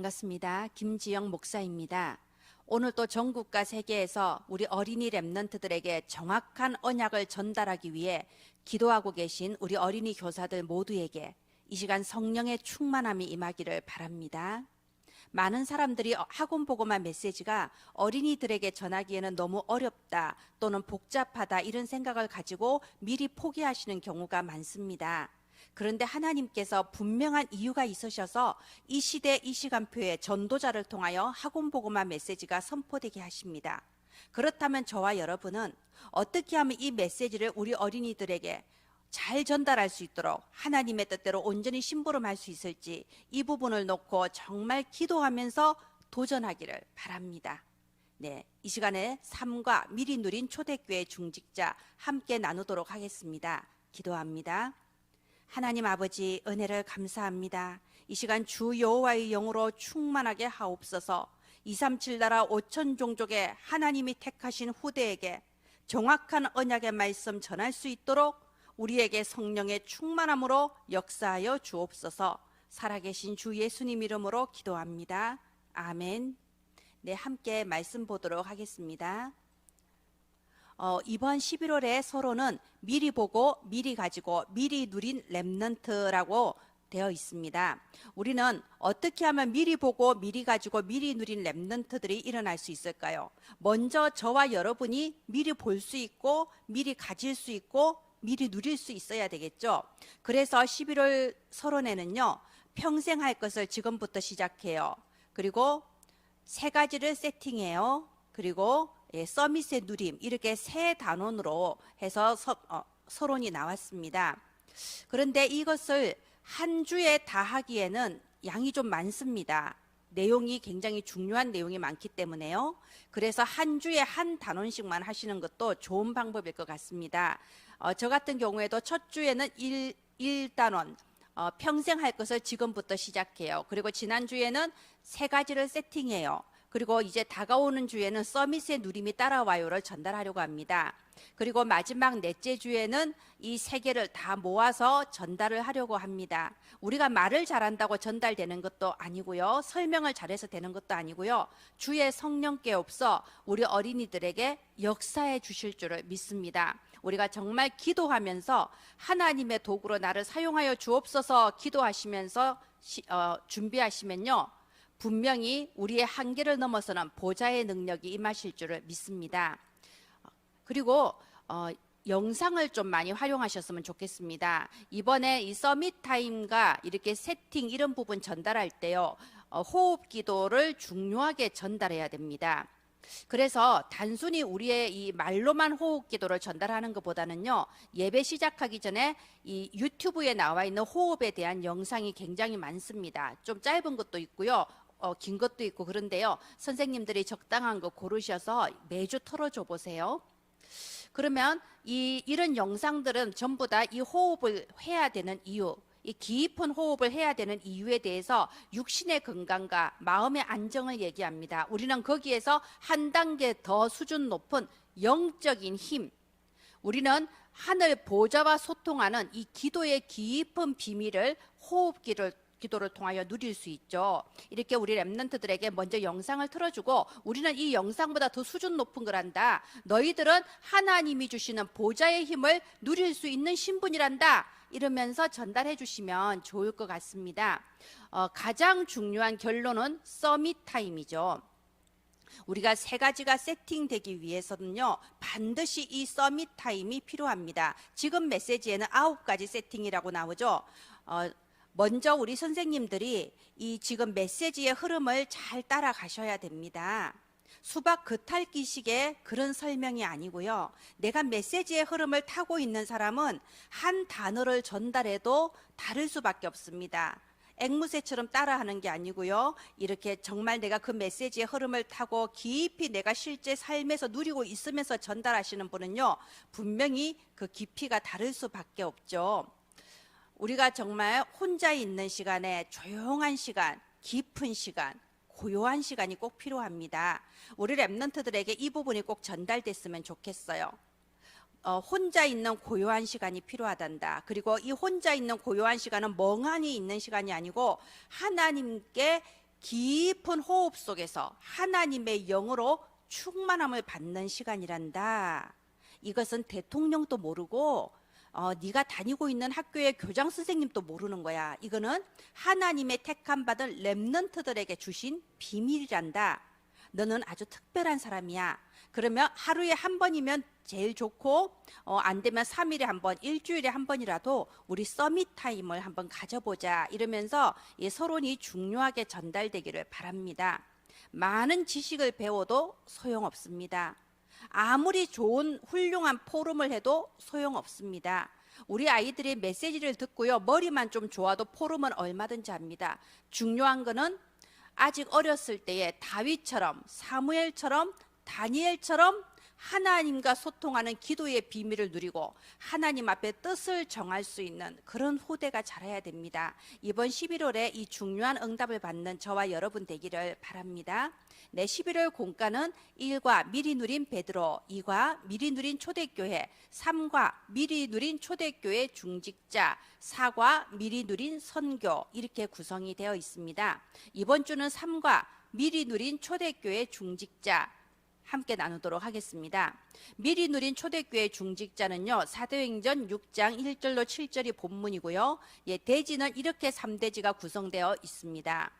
반갑습니다. 김지영 목사입니다. 오늘 또 전국과 세계에서 우리 어린이 랩런트들에게 정확한 언약을 전달하기 위해 기도하고 계신 우리 어린이 교사들 모두에게 이 시간 성령의 충만함이 임하기를 바랍니다. 많은 사람들이 학원 보고만 메시지가 어린이들에게 전하기에는 너무 어렵다 또는 복잡하다 이런 생각을 가지고 미리 포기하시는 경우가 많습니다. 그런데 하나님께서 분명한 이유가 있으셔서 이 시대 이 시간표에 전도자를 통하여 학원 보고만 메시지가 선포되게 하십니다. 그렇다면 저와 여러분은 어떻게 하면 이 메시지를 우리 어린이들에게 잘 전달할 수 있도록 하나님의 뜻대로 온전히 심부름할 수 있을지 이 부분을 놓고 정말 기도하면서 도전하기를 바랍니다. 네, 이 시간에 삶과 미리 누린 초대교회 중직자 함께 나누도록 하겠습니다. 기도합니다. 하나님 아버지 은혜를 감사합니다. 이 시간 주 여호와의 영으로 충만하게 하옵소서. 237 나라 5천 종족의 하나님이 택하신 후대에게 정확한 언약의 말씀 전할 수 있도록 우리에게 성령의 충만함으로 역사하여 주옵소서. 살아계신 주 예수님 이름으로 기도합니다. 아멘. 네, 함께 말씀 보도록 하겠습니다. 어, 이번 11월에 서로는 미리 보고 미리 가지고 미리 누린 랩넌트라고 되어 있습니다. 우리는 어떻게 하면 미리 보고 미리 가지고 미리 누린 랩넌트들이 일어날 수 있을까요? 먼저 저와 여러분이 미리 볼 수 있고 미리 가질 수 있고 미리 누릴 수 있어야 되겠죠. 그래서 11월 서론에는요. 평생 할 것을 지금부터 시작해요. 그리고 세 가지를 세팅해요. 그리고 예, 서밋의 누림 이렇게 세 단원으로 해서 서, 어, 서론이 나왔습니다. 그런데 이것을 한 주에 다 하기에는 양이 좀 많습니다. 내용이 굉장히 중요한 내용이 많기 때문에요. 그래서 한 주에 한 단원씩만 하시는 것도 좋은 방법일 것 같습니다. 어, 저 같은 경우에도 첫 주에는 1, 1단원, 어, 평생 할 것을 지금부터 시작해요. 그리고 지난주에는 세 가지를 세팅해요. 그리고 이제 다가오는 주에는 서밋의 누림이 따라와요를 전달하려고 합니다. 그리고 마지막 넷째 주에는 이 세 개를 다 모아서 전달을 하려고 합니다. 우리가 말을 잘한다고 전달되는 것도 아니고요. 설명을 잘해서 되는 것도 아니고요. 주의 성령께 없어 우리 어린이들에게 역사해 주실 줄을 믿습니다. 우리가 정말 기도하면서 하나님의 도구로 나를 사용하여 주옵소서 기도하시면서 시, 어, 준비하시면요. 분명히 우리의 한계를 넘어서는 보좌의 능력이 임하실 줄을 믿습니다. 그리고 어, 영상을 좀 많이 활용하셨으면 좋겠습니다. 이번에 이 서밋 타임과 이렇게 세팅 이런 부분 전달할 때요. 어, 호흡 기도를 중요하게 전달해야 됩니다. 그래서 단순히 우리의 이 말로만 호흡 기도를 전달하는 것보다는요, 예배 시작하기 전에 이 유튜브에 나와 있는 호흡에 대한 영상이 굉장히 많습니다. 좀 짧은 것도 있고요. 어, 긴 것도 있고 그런데요. 선생님들이 적당한 거 고르셔서 매주 털어줘 보세요. 그러면 이 이런 영상들은 전부 다 이 호흡을 해야 되는 이유, 이 깊은 호흡을 해야 되는 이유에 대해서 육신의 건강과 마음의 안정을 얘기합니다. 우리는 거기에서 한 단계 더 수준 높은 영적인 힘, 우리는 하늘 보좌와 소통하는 이 기도의 깊은 비밀을 호흡기를 기도를 통하여 누릴 수 있죠. 이렇게 우리 랩런트들에게 먼저 영상을 틀어주고 우리는 이 영상보다 더 수준 높은 거란다. 너희들은 하나님이 주시는 보좌의 힘을 누릴 수 있는 신분이란다. 이러면서 전달해 주시면 좋을 것 같습니다. 어, 가장 중요한 결론은 서밋 타임이죠. 우리가 세 가지가 세팅되기 위해서는요 반드시 이 서밋 타임이 필요합니다. 지금 메시지에는 아홉 가지 세팅이라고 나오죠. 어, 먼저 우리 선생님들이 이 지금 메시지의 흐름을 잘 따라가셔야 됩니다. 수박 겉핥기식의 그런 설명이 아니고요. 내가 메시지의 흐름을 타고 있는 사람은 한 단어를 전달해도 다를 수밖에 없습니다. 앵무새처럼 따라하는 게 아니고요. 이렇게 정말 내가 그 메시지의 흐름을 타고 깊이 내가 실제 삶에서 누리고 있으면서 전달하시는 분은요. 분명히 그 깊이가 다를 수밖에 없죠. 우리가 정말 혼자 있는 시간에 조용한 시간, 깊은 시간, 고요한 시간이 꼭 필요합니다. 우리 랩런트들에게 이 부분이 꼭 전달됐으면 좋겠어요. 어, 혼자 있는 고요한 시간이 필요하단다. 그리고 이 혼자 있는 고요한 시간은 멍하니 있는 시간이 아니고 하나님께 깊은 호흡 속에서 하나님의 영으로 충만함을 받는 시간이란다. 이것은 대통령도 모르고 어, 네가 다니고 있는 학교의 교장 선생님도 모르는 거야. 이거는 하나님의 택함 받은 렘넌트들에게 주신 비밀이란다. 너는 아주 특별한 사람이야. 그러면 하루에 한 번이면 제일 좋고 어, 안 되면 3일에 한 번, 일주일에 한 번이라도 우리 서밋 타임을 한번 가져보자 이러면서 이 서론이 중요하게 전달되기를 바랍니다. 많은 지식을 배워도 소용없습니다. 아무리 좋은 훌륭한 포럼을 해도 소용없습니다. 우리 아이들의 메시지를 듣고요. 머리만 좀 좋아도 포럼은 얼마든지 합니다. 중요한 거는 아직 어렸을 때에 다윗처럼 사무엘처럼 다니엘처럼 하나님과 소통하는 기도의 비밀을 누리고 하나님 앞에 뜻을 정할 수 있는 그런 후대가 자라야 됩니다. 이번 11월에 이 중요한 응답을 받는 저와 여러분 되기를 바랍니다. 네, 11월 공가는 1과 미리 누린 베드로, 2과 미리 누린 초대교회, 3과 미리 누린 초대교회 중직자, 4과 미리 누린 선교 이렇게 구성이 되어 있습니다. 이번 주는 3과 미리 누린 초대교회 중직자 함께 나누도록 하겠습니다. 미리 누린 초대교회 중직자는요. 사도행전 6장 1절로 7절이 본문이고요. 예, 대지는 이렇게 3대지가 구성되어 있습니다.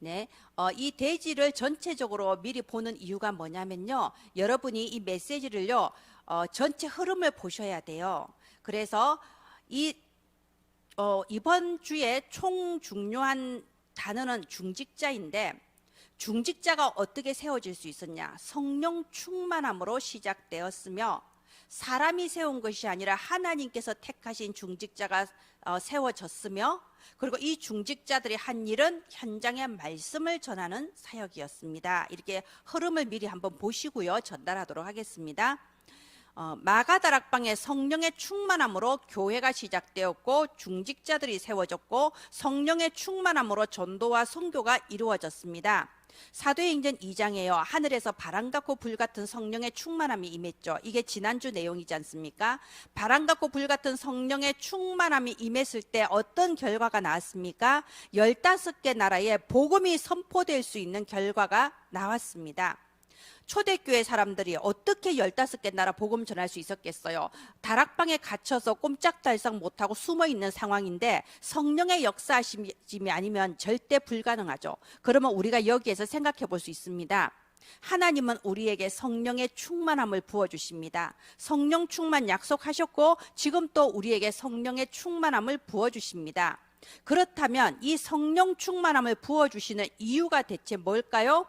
네, 어, 이 대지를 전체적으로 미리 보는 이유가 뭐냐면요. 여러분이 이 메시지를요, 어, 전체 흐름을 보셔야 돼요. 그래서 이 어, 이번 주에 총 중요한 단어는 중직자인데 중직자가 어떻게 세워질 수 있었냐? 성령 충만함으로 시작되었으며 사람이 세운 것이 아니라 하나님께서 택하신 중직자가 어, 세워졌으며 그리고 이 중직자들이 한 일은 현장의 말씀을 전하는 사역이었습니다. 이렇게 흐름을 미리 한번 보시고요. 전달하도록 하겠습니다. 어, 마가다락방의 성령의 충만함으로 교회가 시작되었고 중직자들이 세워졌고 성령의 충만함으로 전도와 선교가 이루어졌습니다. 사도행전 2장에요. 하늘에서 바람 같고 불 같은 성령의 충만함이 임했죠. 이게 지난주 내용이지 않습니까? 바람 같고 불 같은 성령의 충만함이 임했을 때 어떤 결과가 나왔습니까? 15개 나라에 복음이 선포될 수 있는 결과가 나왔습니다. 초대교회 사람들이 어떻게 15개 나라 복음 전할 수 있었겠어요? 다락방에 갇혀서 꼼짝달싹 못하고 숨어 있는 상황인데 성령의 역사하심이 아니면 절대 불가능하죠. 그러면 우리가 여기에서 생각해 볼 수 있습니다. 하나님은 우리에게 성령의 충만함을 부어주십니다. 성령 충만 약속하셨고 지금 또 우리에게 성령의 충만함을 부어주십니다. 그렇다면 이 성령 충만함을 부어주시는 이유가 대체 뭘까요?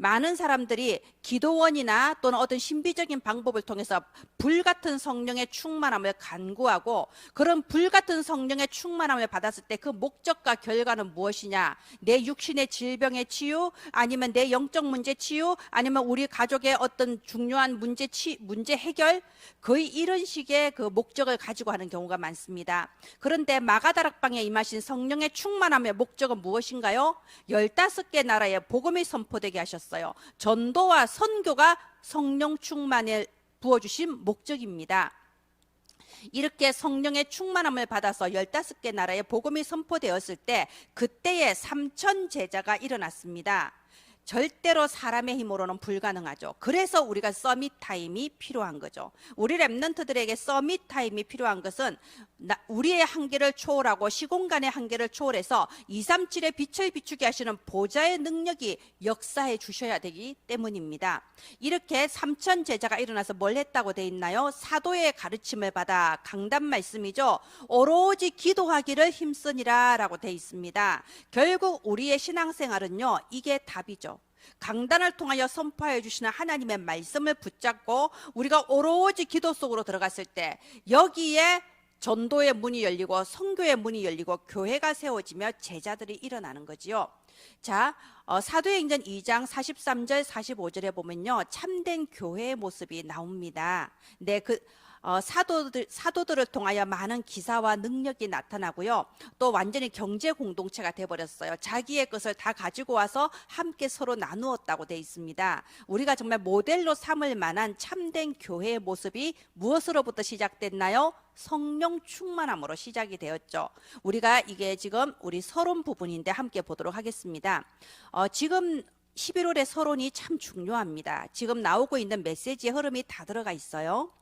많은 사람들이 기도원이나 또는 어떤 신비적인 방법을 통해서 불같은 성령의 충만함을 간구하고 그런 불같은 성령의 충만함을 받았을 때 그 목적과 결과는 무엇이냐? 내 육신의 질병의 치유, 아니면 내 영적 문제 치유, 아니면 우리 가족의 어떤 중요한 문제 치, 문제 해결, 거의 이런 식의 그 목적을 가지고 하는 경우가 많습니다. 그런데 마가다락방에 임하신 성령의 충만함의 목적은 무엇인가요? 15개 나라에 복음이 선포되게 하셨 어요. 전도와 선교가 성령 충만을 부어주신 목적입니다. 이렇게 성령의 충만함을 받아서 15개 나라에 복음이 선포되었을 때 그때에 삼천 제자가 일어났습니다. 절대로 사람의 힘으로는 불가능하죠. 그래서 우리가 서밋 타임이 필요한 거죠. 우리 랩런트들에게 서밋 타임이 필요한 것은 우리의 한계를 초월하고 시공간의 한계를 초월해서 237의 빛을 비추게 하시는 보좌의 능력이 역사해 주셔야 되기 때문입니다. 이렇게 삼천 제자가 일어나서 뭘 했다고 돼 있나요? 사도의 가르침을 받아 강단 말씀이죠. 오로지 기도하기를 힘쓰니라라고 돼 있습니다. 결국 우리의 신앙생활은요. 이게 답이죠. 강단을 통하여 선포해 주시는 하나님의 말씀을 붙잡고 우리가 오로지 기도 속으로 들어갔을 때 여기에 전도의 문이 열리고 성교의 문이 열리고 교회가 세워지며 제자들이 일어나는 거지요. 자, 어, 사도행전 2장 43절 45절에 보면요. 참된 교회의 모습이 나옵니다. 네, 그 어, 사도들, 사도들을 통하여 많은 기사와 능력이 나타나고요. 또 완전히 경제 공동체가 돼버렸어요. 자기의 것을 다 가지고 와서 함께 서로 나누었다고 돼 있습니다. 우리가 정말 모델로 삼을 만한 참된 교회의 모습이 무엇으로부터 시작됐나요? 성령 충만함으로 시작이 되었죠. 우리가 이게 지금 우리 서론 부분인데 함께 보도록 하겠습니다. 어, 지금 11월의 서론이 참 중요합니다. 지금 나오고 있는 메시지의 흐름이 다 들어가 있어요.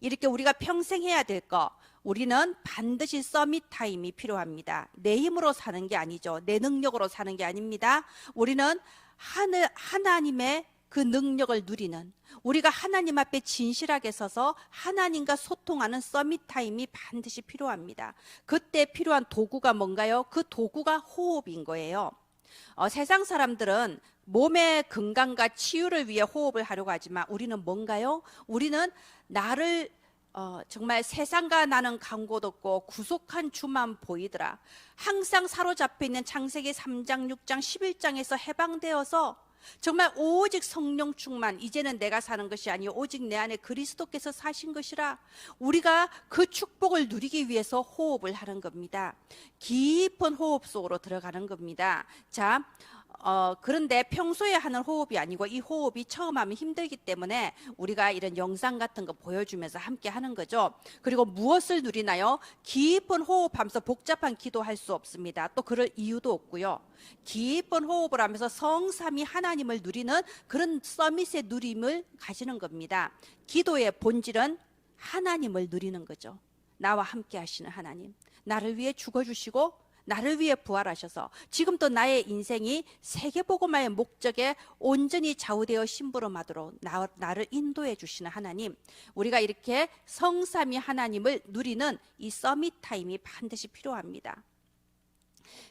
이렇게 우리가 평생 해야 될 거, 우리는 반드시 서밋 타임이 필요합니다. 내 힘으로 사는 게 아니죠. 내 능력으로 사는 게 아닙니다. 우리는 하늘, 하나님의 그 능력을 누리는 우리가 하나님 앞에 진실하게 서서 하나님과 소통하는 서밋 타임이 반드시 필요합니다. 그때 필요한 도구가 뭔가요? 그 도구가 호흡인 거예요. 어, 세상 사람들은 몸의 건강과 치유를 위해 호흡을 하려고 하지만 우리는 뭔가요? 우리는 나를 어, 정말 세상과 나는 광고 듣고 구속한 주만 보이더라. 항상 사로잡혀 있는 창세기 3장, 6장, 11장에서 해방되어서 정말 오직 성령 충만 이제는 내가 사는 것이 아니요 오직 내 안에 그리스도께서 사신 것이라 우리가 그 축복을 누리기 위해서 호흡을 하는 겁니다. 깊은 호흡 속으로 들어가는 겁니다. 자, 어, 그런데 평소에 하는 호흡이 아니고 이 호흡이 처음 하면 힘들기 때문에 우리가 이런 영상 같은 거 보여주면서 함께 하는 거죠. 그리고 무엇을 누리나요? 깊은 호흡하면서 복잡한 기도할 수 없습니다. 또 그럴 이유도 없고요. 깊은 호흡을 하면서 성삼이 하나님을 누리는 그런 서밋의 누림을 가지는 겁니다. 기도의 본질은 하나님을 누리는 거죠. 나와 함께 하시는 하나님. 나를 위해 죽어주시고 나를 위해 부활하셔서 지금도 나의 인생이 세계복음화의 목적에 온전히 좌우되어 심부름하도록 나, 나를 인도해 주시는 하나님 우리가 이렇게 성삼위 하나님을 누리는 이 서밋 타임이 반드시 필요합니다.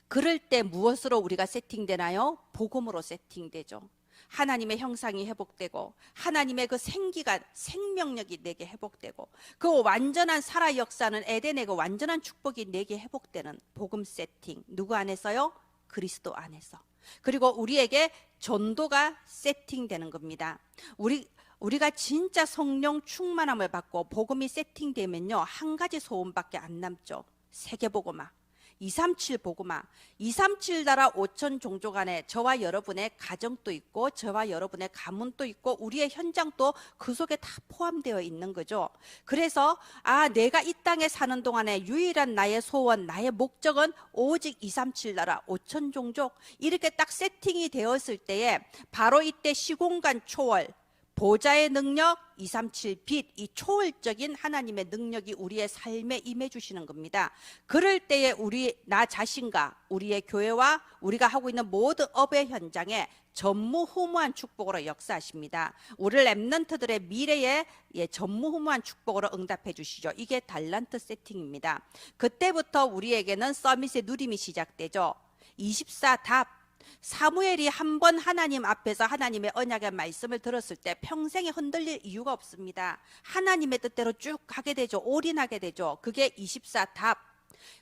그럴 때 무엇으로 우리가 세팅되나요? 복음으로 세팅되죠. 하나님의 형상이 회복되고 하나님의 그 생기가 생명력이 내게 회복되고 그 완전한 살아 역사는 에덴의 그 완전한 축복이 내게 회복되는 복음 세팅 누구 안에서요? 그리스도 안에서 그리고 우리에게 전도가 세팅되는 겁니다. 우리 우리가 진짜 성령 충만함을 받고 복음이 세팅되면요 한 가지 소원밖에 안 남죠 세계복음화 237 보고마 237 나라 5천 종족 안에 저와 여러분의 가정도 있고 저와 여러분의 가문도 있고 우리의 현장도 그 속에 다 포함되어 있는 거죠. 그래서 아 내가 이 땅에 사는 동안에 유일한 나의 소원 나의 목적은 오직 237 나라 5천 종족 이렇게 딱 세팅이 되었을 때에 바로 이때 시공간 초월 보좌의 능력 237 빛, 이 초월적인 하나님의 능력이 우리의 삶에 임해 주시는 겁니다. 그럴 때에 우리 나 자신과 우리의 교회와 우리가 하고 있는 모든 업의 현장에 전무후무한 축복으로 역사하십니다. 우리 랩런트들의 미래에 예, 전무후무한 축복으로 응답해 주시죠. 이게 달란트 세팅입니다. 그때부터 우리에게는 서밋의 누림이 시작되죠. 24답 사무엘이 한 번 하나님 앞에서 하나님의 언약의 말씀을 들었을 때 평생에 흔들릴 이유가 없습니다. 하나님의 뜻대로 쭉 가게 되죠. 올인하게 되죠. 그게 24답.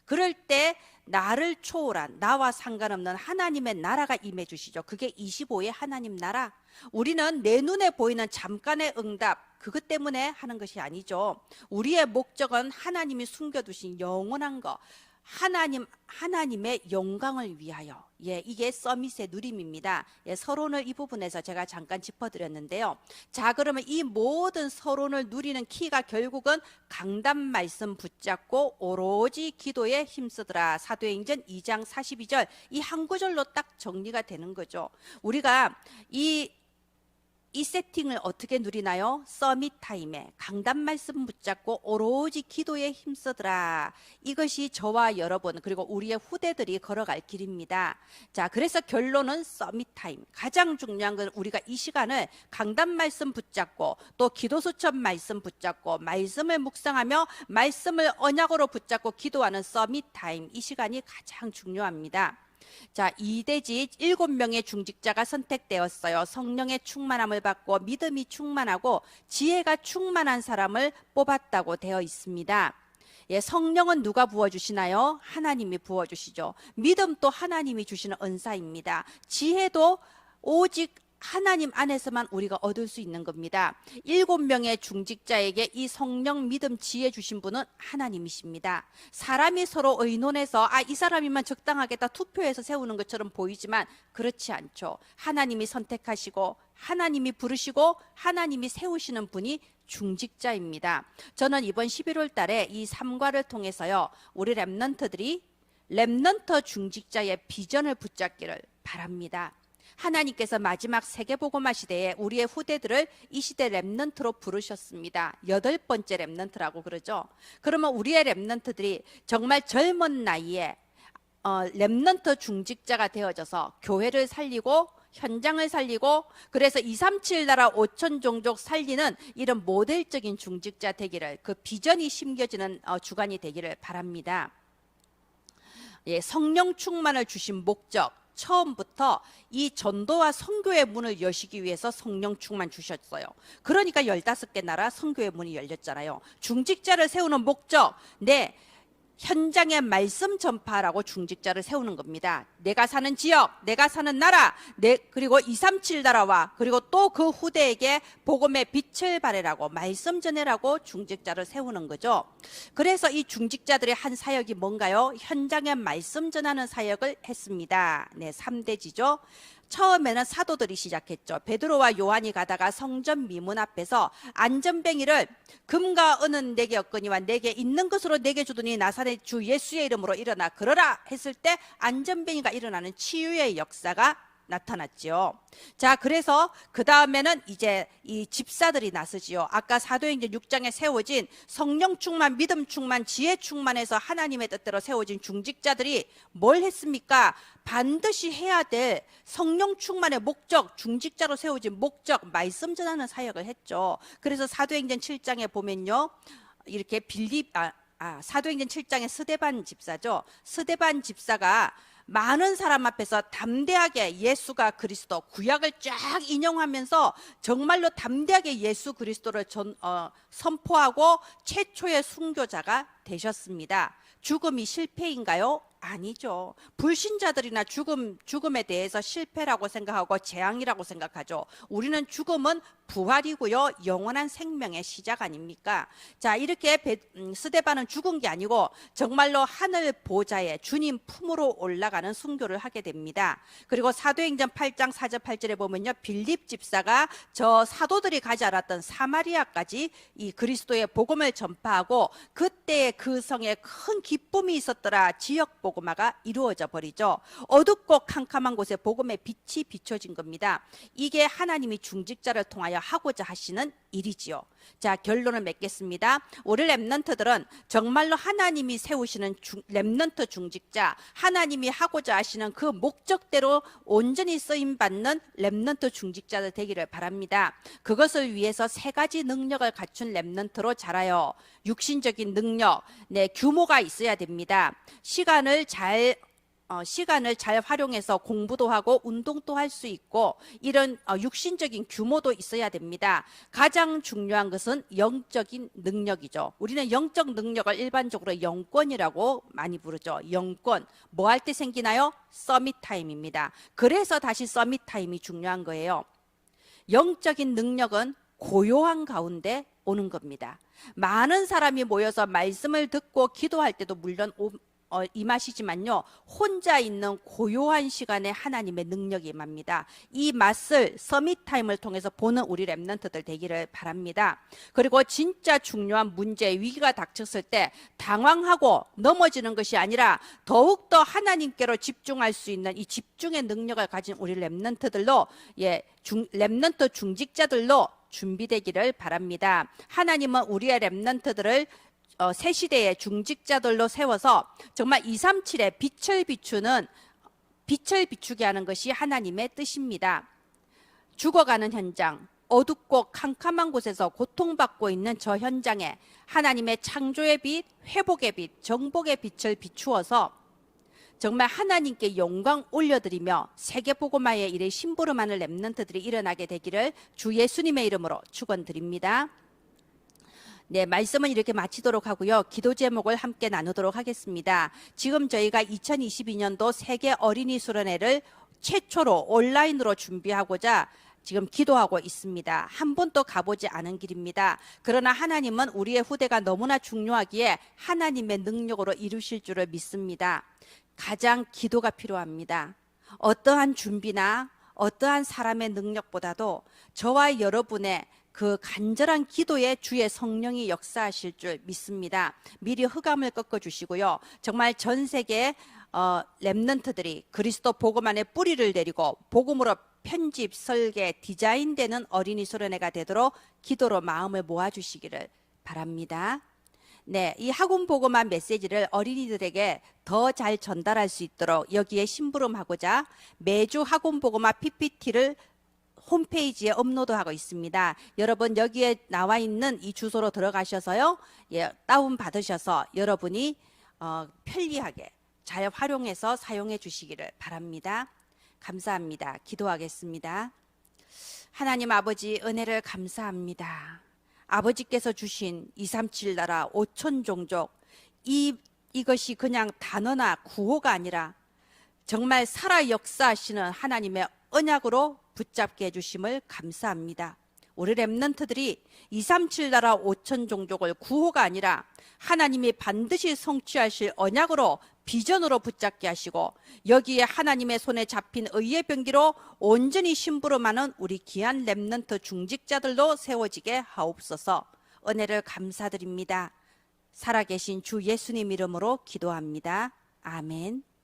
그럴 때 나를 초월한 나와 상관없는 하나님의 나라가 임해 주시죠. 그게 25의 하나님 나라. 우리는 내 눈에 보이는 잠깐의 응답 그것 때문에 하는 것이 아니죠. 우리의 목적은 하나님이 숨겨 두신 영원한 거. 하나님 하나님의 영광을 위하여 예 이게 서밋의 누림입니다. 예, 서론을 이 부분에서 제가 잠깐 짚어드렸는데요. 자 그러면 이 모든 서론을 누리는 키가 결국은 강단 말씀 붙잡고 오로지 기도에 힘쓰더라 사도행전 2장 42절 이 한 구절로 딱 정리가 되는 거죠. 우리가 이 이 세팅을 어떻게 누리나요? 서밋 타임에 강단 말씀 붙잡고 오로지 기도에 힘쓰더라. 이것이 저와 여러분 그리고 우리의 후대들이 걸어갈 길입니다. 자, 그래서 결론은 서밋 타임. 가장 중요한 건 우리가 이 시간을 강단 말씀 붙잡고 또 기도 수첩 말씀 붙잡고 말씀을 묵상하며 말씀을 언약으로 붙잡고 기도하는 서밋 타임. 이 시간이 가장 중요합니다. 자, 이대지 일곱 명의 중직자가 선택되었어요. 성령의 충만함을 받고 믿음이 충만하고 지혜가 충만한 사람을 뽑았다고 되어 있습니다. 예, 성령은 누가 부어주시나요? 하나님이 부어주시죠. 믿음 도 하나님이 주시는 은사입니다. 지혜도 오직 하나님 안에서만 우리가 얻을 수 있는 겁니다. 일곱 명의 중직자에게 이 성령 믿음 지혜 주신 분은 하나님이십니다. 사람이 서로 의논해서 아, 이 사람이면 적당하겠다 투표해서 세우는 것처럼 보이지만 그렇지 않죠. 하나님이 선택하시고 하나님이 부르시고 하나님이 세우시는 분이 중직자입니다. 저는 이번 11월 달에 이 삼과를 통해서요. 우리 랩넌트들이 랩넌터 중직자의 비전을 붙잡기를 바랍니다. 하나님께서 마지막 세계복음화 시대에 우리의 후대들을 이 시대 랩넌트로 부르셨습니다. 여덟 번째 랩넌트라고 그러죠. 그러면 우리의 랩넌트들이 정말 젊은 나이에 어, 랩넌트 중직자가 되어져서 교회를 살리고 현장을 살리고 그래서 237 나라 5천 종족 살리는 이런 모델적인 중직자 되기를 그 비전이 심겨지는 어, 주간이 되기를 바랍니다. 예, 성령 충만을 주신 목적 처음부터 이 전도와 선교의 문을 여시기 위해서 성령 충만 주셨어요. 그러니까 15개 나라 선교의 문이 열렸잖아요. 중직자를 세우는 목적, 네. 현장의 말씀 전파라고 중직자를 세우는 겁니다. 내가 사는 지역, 내가 사는 나라, 내, 그리고 237 나라와 그리고 또 그 후대에게 복음의 빛을 발해라고 말씀 전해라고 중직자를 세우는 거죠. 그래서 이 중직자들의 한 사역이 뭔가요? 현장에 말씀 전하는 사역을 했습니다. 네, 3대지죠. 처음에는 사도들이 시작했죠. 베드로와 요한이 가다가 성전 미문 앞에서 안전뱅이를 금과 은은 내게 없거니와 내게 있는 것으로 내게 주더니 나사렛 주 예수의 이름으로 일어나 걸어라 했을 때 안전뱅이가 일어나는 치유의 역사가 나타났지요. 자, 그래서 그 다음에는 이제 이 집사들이 나서지요. 아까 사도행전 6장에 세워진 성령 충만, 믿음 충만, 지혜 충만해서 하나님의 뜻대로 세워진 중직자들이 뭘 했습니까? 반드시 해야 될 성령 충만의 목적, 중직자로 세워진 목적, 말씀 전하는 사역을 했죠. 그래서 사도행전 7장에 보면요. 이렇게 빌립, 아, 아, 사도행전 7장의 스데반 집사죠. 스데반 집사가 많은 사람 앞에서 담대하게 예수가 그리스도 구약을 쫙 인용하면서 정말로 담대하게 예수 그리스도를 전, 어, 선포하고 최초의 순교자가 되셨습니다. 죽음이 실패인가요? 아니죠. 불신자들이나 죽음, 죽음에 대해서 실패라고 생각하고 재앙이라고 생각하죠. 우리는 죽음은 부활이고요. 영원한 생명의 시작 아닙니까? 자, 이렇게 베, 음, 스데반은 죽은 게 아니고 정말로 하늘 보좌에 주님 품으로 올라가는 순교를 하게 됩니다. 그리고 사도행전 8장 4절 8절에 보면요. 빌립 집사가 저 사도들이 가지 않았던 사마리아까지 이 그리스도의 복음을 전파하고 그때 그 성에 큰 기쁨이 있었더라. 지역 복음화가 이루어져 버리죠. 어둡고 캄캄한 곳에 복음의 빛이 비춰진 겁니다. 이게 하나님이 중직자를 통하여 하고자 하시는 일이지요. 자, 결론을 맺겠습니다. 우리 랩넌트들은 정말로 하나님이 세우시는 중, 랩넌트 중직자, 하나님이 하고자 하시는 그 목적대로 온전히 쓰임 받는 랩넌트 중직자들 되기를 바랍니다. 그것을 위해서 세 가지 능력을 갖춘 랩넌트로 자라요. 육신적인 능력, 네, 규모가 있어야 됩니다. 시간을 잘 어, 시간을 잘 활용해서 공부도 하고 운동도 할 수 있고 이런 어, 육신적인 규모도 있어야 됩니다. 가장 중요한 것은 영적인 능력이죠. 우리는 영적 능력을 일반적으로 영권이라고 많이 부르죠. 영권. 뭐 할 때 생기나요? 서밋 타임입니다. 그래서 다시 서밋 타임이 중요한 거예요. 영적인 능력은 고요한 가운데 오는 겁니다. 많은 사람이 모여서 말씀을 듣고 기도할 때도 물론 오- 어, 임하시지만요, 혼자 있는 고요한 시간에 하나님의 능력이 임합니다. 이 맛을 서밋 타임을 통해서 보는 우리 랩런트들 되기를 바랍니다. 그리고 진짜 중요한 문제, 위기가 닥쳤을 때 당황하고 넘어지는 것이 아니라 더욱더 하나님께로 집중할 수 있는 이 집중의 능력을 가진 우리 랩런트들로, 예, 중, 랩런트 중직자들로 준비되기를 바랍니다. 하나님은 우리의 랩런트들을 어, 새 시대의 중직자들로 세워서 정말 237의 빛을 비추는 빛을 비추게 하는 것이 하나님의 뜻입니다. 죽어가는 현장, 어둡고 캄캄한 곳에서 고통받고 있는 저 현장에 하나님의 창조의 빛, 회복의 빛, 정복의 빛을 비추어서 정말 하나님께 영광 올려드리며 세계복음화의 일에 심부름하는 랩런트들이 일어나게 되기를 주 예수님의 이름으로 축원드립니다. 네, 말씀은 이렇게 마치도록 하고요. 기도 제목을 함께 나누도록 하겠습니다. 지금 저희가 2022년도 세계 어린이 수련회를 최초로 온라인으로 준비하고자 지금 기도하고 있습니다. 한 번도 가보지 않은 길입니다. 그러나 하나님은 우리의 후대가 너무나 중요하기에 하나님의 능력으로 이루실 줄을 믿습니다. 가장 기도가 필요합니다. 어떠한 준비나 어떠한 사람의 능력보다도 저와 여러분의 그 간절한 기도에 주의 성령이 역사하실 줄 믿습니다. 미리 흑암을 꺾어 주시고요. 정말 전 세계 어, 렘넌트들이 그리스도 복음 안에 뿌리를 내리고 복음으로 편집, 설계, 디자인되는 어린이 소련회가 되도록 기도로 마음을 모아 주시기를 바랍니다. 네, 이 학원 보고만 메시지를 어린이들에게 더 잘 전달할 수 있도록 여기에 심부름하고자 매주 학원 보고마 PPT를 홈페이지에 업로드하고 있습니다. 여러분 여기에 나와 있는 이 주소로 들어가셔서요, 예, 다운 받으셔서 여러분이 어, 편리하게 잘 활용해서 사용해 주시기를 바랍니다. 감사합니다. 기도하겠습니다. 하나님 아버지 은혜를 감사합니다. 아버지께서 주신 237 나라 5천 종족 이 이것이 그냥 단어나 구호가 아니라 정말 살아 역사하시는 하나님의 언약으로 붙잡게 해주심을 감사합니다. 우리 랩런트들이 237 나라 5천 종족을 구호가 아니라 하나님이 반드시 성취하실 언약으로 비전으로 붙잡게 하시고 여기에 하나님의 손에 잡힌 의의 병기로 온전히 심부름하는 우리 귀한 랩런트 중직자들도 세워지게 하옵소서 은혜를 감사드립니다. 살아계신 주 예수님 이름으로 기도합니다. 아멘.